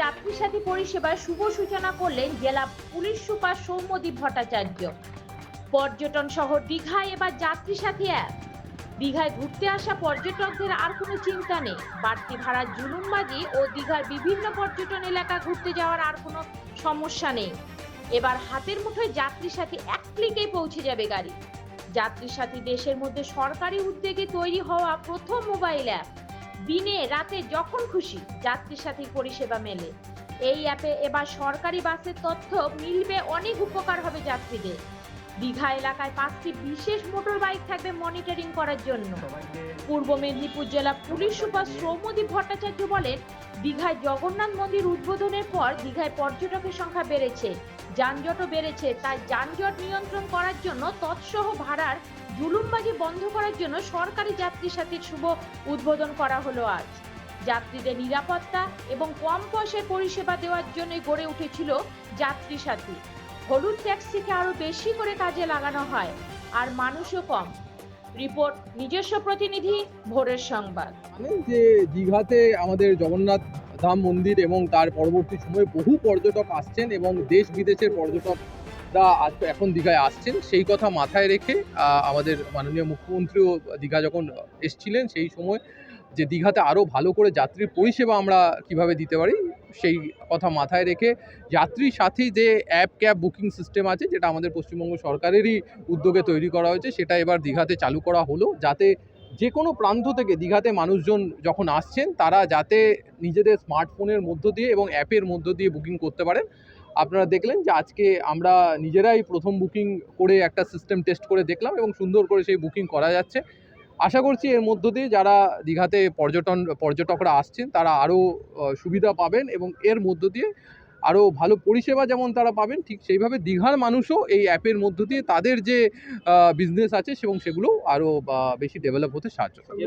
যাত্রী সাথী পরিষেবার শুভ সূচনা করলেন জেলা পুলিশ সুপার সৌম্যদীপ ভট্টাচার্য। পর্যটন শহর দীঘায় এবার যাত্রী সাথী অ্যাপ। দীঘায় ঘুরতে আসা পর্যটকদের আর কোনো চিন্তা নেই। বাড়তি ভাড়ার জুলুমবাজি ও দীঘার বিভিন্ন পর্যটন এলাকা ঘুরতে যাওয়ার আর কোনো সমস্যা নেই। এবার হাতের মুঠোয় যাত্রী সাথী এক ক্লিকেই পৌঁছে যাবে গাড়ি। যাত্রী সাথী দেশের মধ্যে সরকারি উদ্যোগে তৈরি হওয়া প্রথম মোবাইল অ্যাপ। দিনে, রাতে যখন খুশি যাত্রী সাথী পরিষেবা মেলে। এই অ্যাপে এবার সরকারি বাসের তথ্য মিলবে, অনেক উপকার হবে যাত্রীদের। দীঘা এলাকায় পাঁচটি বিশেষ মোটর বাইক থাকবে মনিটরিং করার জন্য। পূর্ব মেদিনীপুর জেলা পুলিশ সুপার সৌম্যদীপ ভট্টাচার্য বলেন, দীঘায় জগন্নাথ মন্দির উদ্বোধনের পর দীঘায় পর্যটকের সংখ্যা বেড়েছে, যানজটও বেড়েছে, তাই যানজট নিয়ন্ত্রণ করার জন্য তৎসহ ভাড়ার জুলুমবাজি বন্ধ করার জন্য সরকারি যাত্রী সাথীর শুভ উদ্বোধন করা হলো আজ। যাত্রীদের নিরাপত্তা এবং কম পয়সায় পরিষেবা দেওয়ার জন্য গড়ে উঠেছিল যাত্রী সাথী। হলুদ ট্যাক্সিকে আরও বেশি করে কাজে লাগানো হয়, আর মানুষও কম। রিপোর্ট, নিজস্ব প্রতিনিধি, ভোরের সংবাদ। যে দীঘাতে আমাদের জগন্নাথ ধাম মন্দির এবং তার পরবর্তী সময়ে বহু পর্যটক আসছেন এবং দেশ বিদেশের পর্যটকরা এখন দীঘায় আসছেন, সেই কথা মাথায় রেখে আমাদের মাননীয় মুখ্যমন্ত্রীও দীঘা যখন এসছিলেন, সেই সময় যে দীঘাতে আরও ভালো করে যাত্রীর পরিষেবা আমরা কীভাবে দিতে পারি সেই কথা মাথায় রেখে যাত্রী সাথী যে অ্যাপ ক্যাব বুকিং সিস্টেম আছে, যেটা আমাদের পশ্চিমবঙ্গ সরকারেরই উদ্যোগে তৈরি করা হয়েছে, সেটা এবার দীঘাতে চালু করা হলো, যাতে যে কোনো প্রান্ত থেকে দীঘাতে মানুষজন যখন আসছেন, তারা যাতে নিজেদের স্মার্টফোনের মধ্য দিয়ে এবং অ্যাপের মধ্য দিয়ে বুকিং করতে পারেন। আপনারা দেখলেন যে আজকে আমরা নিজেরাই প্রথম বুকিং করে একটা সিস্টেম টেস্ট করে দেখলাম এবং সুন্দর করে সেই বুকিং করা যাচ্ছে। আশা করছি এর মধ্য দিয়ে যারা দীঘাতে পর্যটন, পর্যটকরা আসছেন, তারা আরও সুবিধা পাবেন এবং এর মধ্য দিয়ে আরও ভালো পরিষেবা যেমন তারা পাবেন, ঠিক সেইভাবে দীঘার মানুষও এই অ্যাপের মধ্য দিয়ে তাদের যে বিজনেস আছে এবং সেগুলো আরও বেশি ডেভেলপ হতে সাহায্য করবে।